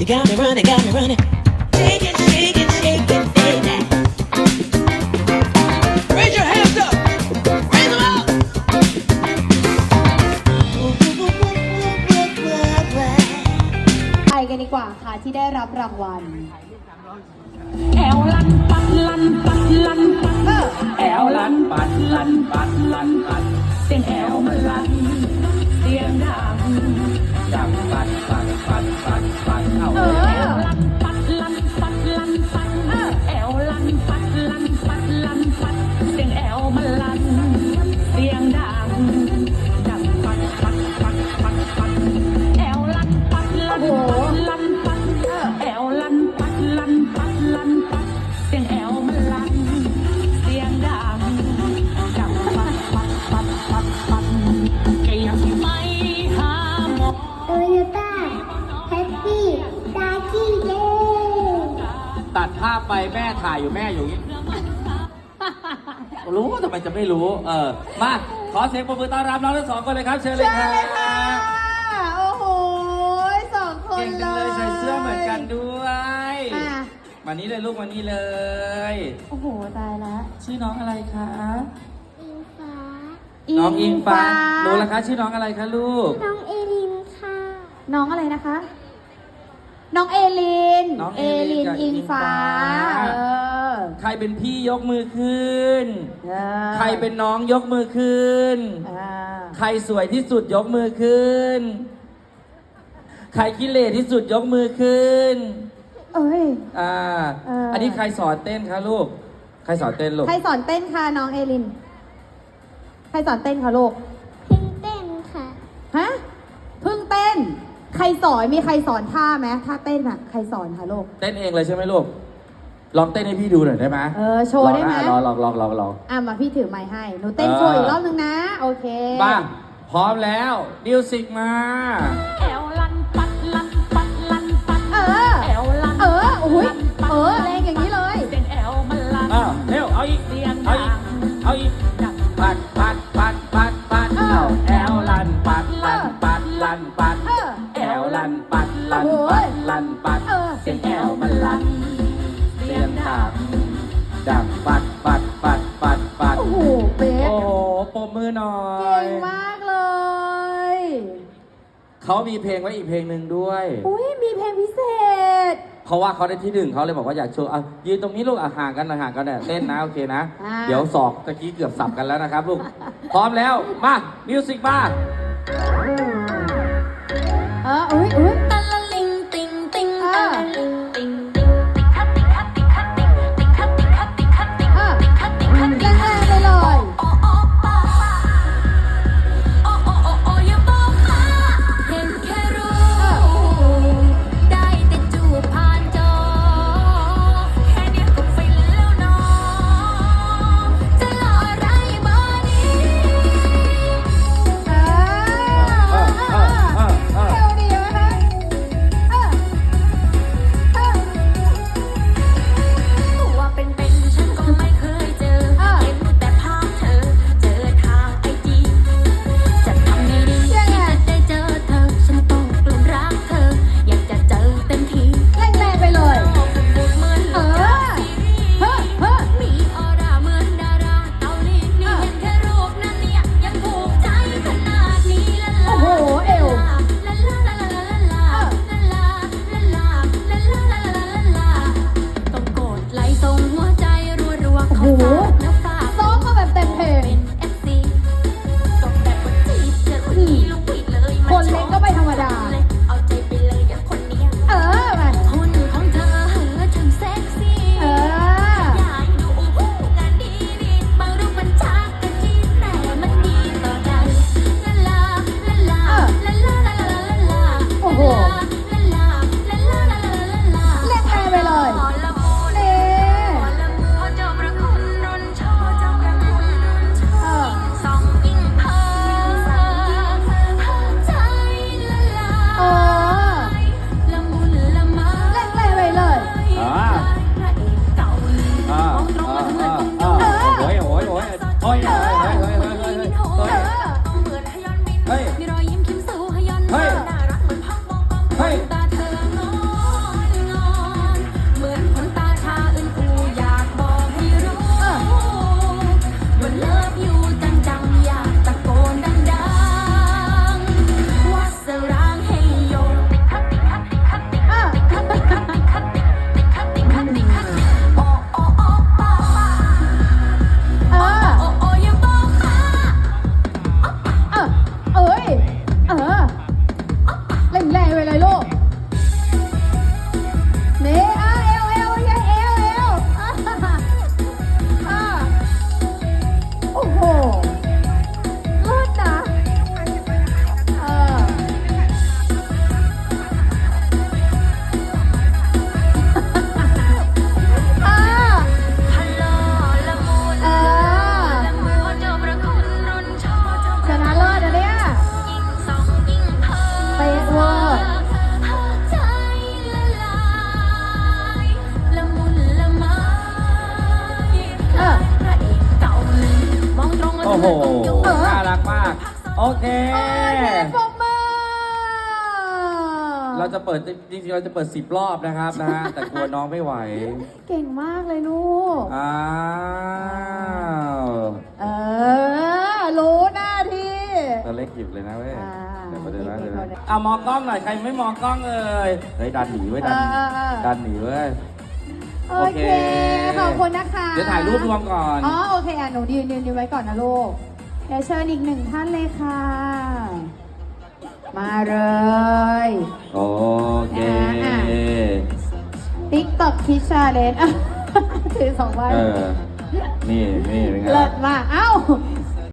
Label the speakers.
Speaker 1: You got me running, got me running. Shake it, shake it, shake it, baby. Raise your hands up. Raise them up.
Speaker 2: ไปกันดีกว่าค่ะที่ได้รับรางวัล
Speaker 3: แอวลันปัดลันปัดลันปัด
Speaker 2: เออ
Speaker 3: แอวลันปัดลันปัดลันปัดเสียงแอวมันลันา
Speaker 4: พไปแม่ถ่ายอยู่แม่อยู่อย่างนี้รู้ทำไมจะไม่รู้ เออ มาขอเสียงปรบมือต้อนรับน้องทั้งสองคนเลยครับ เชิญเลย
Speaker 2: เชิ
Speaker 4: ค
Speaker 2: ญ
Speaker 4: รับ
Speaker 2: เลยค่ะโอ้โหสองคน
Speaker 4: เก่งจังเลยใส่เสื้อเหมือนกันด้วย
Speaker 2: อะ
Speaker 4: มานี้เลยลูกมานี้เลย
Speaker 2: โอ้โหตายแล้ว
Speaker 4: ชื่อน้องอะไรคะ
Speaker 5: อิงฟ้า
Speaker 4: น้องอิงฟ้ารู้แล้วคะ ชื่อน้องอะไรคะลูก
Speaker 5: น้องเอลินค่ะ
Speaker 2: น้องอะไรนะคะ น้องเอลิน
Speaker 4: น้อง
Speaker 2: เอ
Speaker 4: เอลิ
Speaker 2: ลิ
Speaker 4: น
Speaker 2: น
Speaker 4: กับ
Speaker 2: อิงฟ้า
Speaker 4: อิงฟ้า
Speaker 2: เออ
Speaker 4: ใครเป็นพี่ยกมือขึ้น
Speaker 2: เออ
Speaker 4: ใครเป็นน้องยกมือขึ้น
Speaker 2: อ่า
Speaker 4: ใครสวยที่สุดยกมือขึ้น ใครขี้เหร่ที่สุดยกมือขึ้น
Speaker 2: เอ้ย
Speaker 4: อ่า
Speaker 2: เอออั
Speaker 4: อันนี้ใครสอนเต้นคะลูก ใครสอนเต้นลูก
Speaker 2: ใครสอนเต้นคะน้องเอลิน ใครสอนเต้นคะลูก สอนมีใครสอนท่าไหมท่าเต้นอะใครสอนคะลูก
Speaker 4: เต้นเองเลยใช่ไหมลูก ลองเต้นให้พี่ดูหน่อยได้ไหม
Speaker 2: เออโชว์ได้ไหม
Speaker 4: ลองนะลองลองลองลอง
Speaker 2: อะมาพี่ถือไม้ให้หนูเต้น
Speaker 4: เออ
Speaker 2: โชว์อีกรอบนึงนะ โอเค
Speaker 4: มาพร้อมแล้วมิวสิกมา
Speaker 3: แอวลันปัดลันปัดลันปัด
Speaker 2: เออ
Speaker 3: แอวลัน
Speaker 2: เอออุ้ย
Speaker 3: ลันปัด
Speaker 2: เออแรงอย่างนี้เลย
Speaker 3: เสียงแอวมันลัน
Speaker 4: อ้าวเร็วเอาอีก
Speaker 3: เสียง
Speaker 4: เอา
Speaker 3: ดั
Speaker 4: อีก
Speaker 3: ง
Speaker 4: เอาอีก ปัดปัดปัดปัดปัด
Speaker 2: โอ้โหเป๊
Speaker 4: โอ้โหปรบมือหน่อ
Speaker 2: เก่
Speaker 4: ย
Speaker 2: งมากเลย
Speaker 4: เขามีเพลงไว้อีกเพลงหนึ่งด้วย
Speaker 2: อุ้ยมีเพลงพิเศษ
Speaker 4: เพราะว่าเขาได้ที่หนึ่งเขาเลยบอกว่าอยากโชว์อะยืนตรงนี้ลูกอะห่างกันหน่อยห่างกันเนี่ยเต้นนะโอเคนะ
Speaker 2: อ่า
Speaker 4: เดี๋ยวสอกตะกี้เกือบสับกันแล้วนะครับลูก พร้อมแล้ว มา มิวสิกมา
Speaker 2: เอออุ้ยอุ้ย
Speaker 4: เค
Speaker 2: โอเคปรบมือ
Speaker 4: เราจะเปิดจริงๆเราจะเปิดสิบรอบนะครับนะฮะแต่กลัวน้องไม่ไหว
Speaker 2: เก่งมากเลยลูก
Speaker 4: อ้าว
Speaker 2: เออ รู้หน้าที่
Speaker 4: ตัวเล็กหยิบเลยนะเว้ย
Speaker 2: อ่า
Speaker 4: เดี๋ยวมาเดี๋ยวนะ
Speaker 2: เด็
Speaker 4: เดี๋
Speaker 2: ก
Speaker 4: ยว
Speaker 2: ๆ
Speaker 4: นะ
Speaker 2: เขาเนี่ย
Speaker 4: เอามองกล้องหน่อยใครไม่มองกล้องเอ่ยเฮ้ยดันหนีเว้ยดันหนี
Speaker 2: เออเออเออ
Speaker 4: ดันหนีเว้ย
Speaker 2: โอ
Speaker 4: โอเค
Speaker 2: เค ขอบคุณนะคะ
Speaker 4: เดี๋ยวถ่ายรูปรวมก่อน
Speaker 2: อ๋อ โอเคอะหนูยืนยืนยืนไว้ก่อนนะลูกเดี๋ยวเชิญอีกหนึ่งท่านเลยค่ะ มาเลย
Speaker 4: โอเค
Speaker 2: อ่าติ๊กต็อกคิชาเลนถือสองใบ
Speaker 4: เออนี่นี่เป็นไง
Speaker 2: เลิศมากเอ้า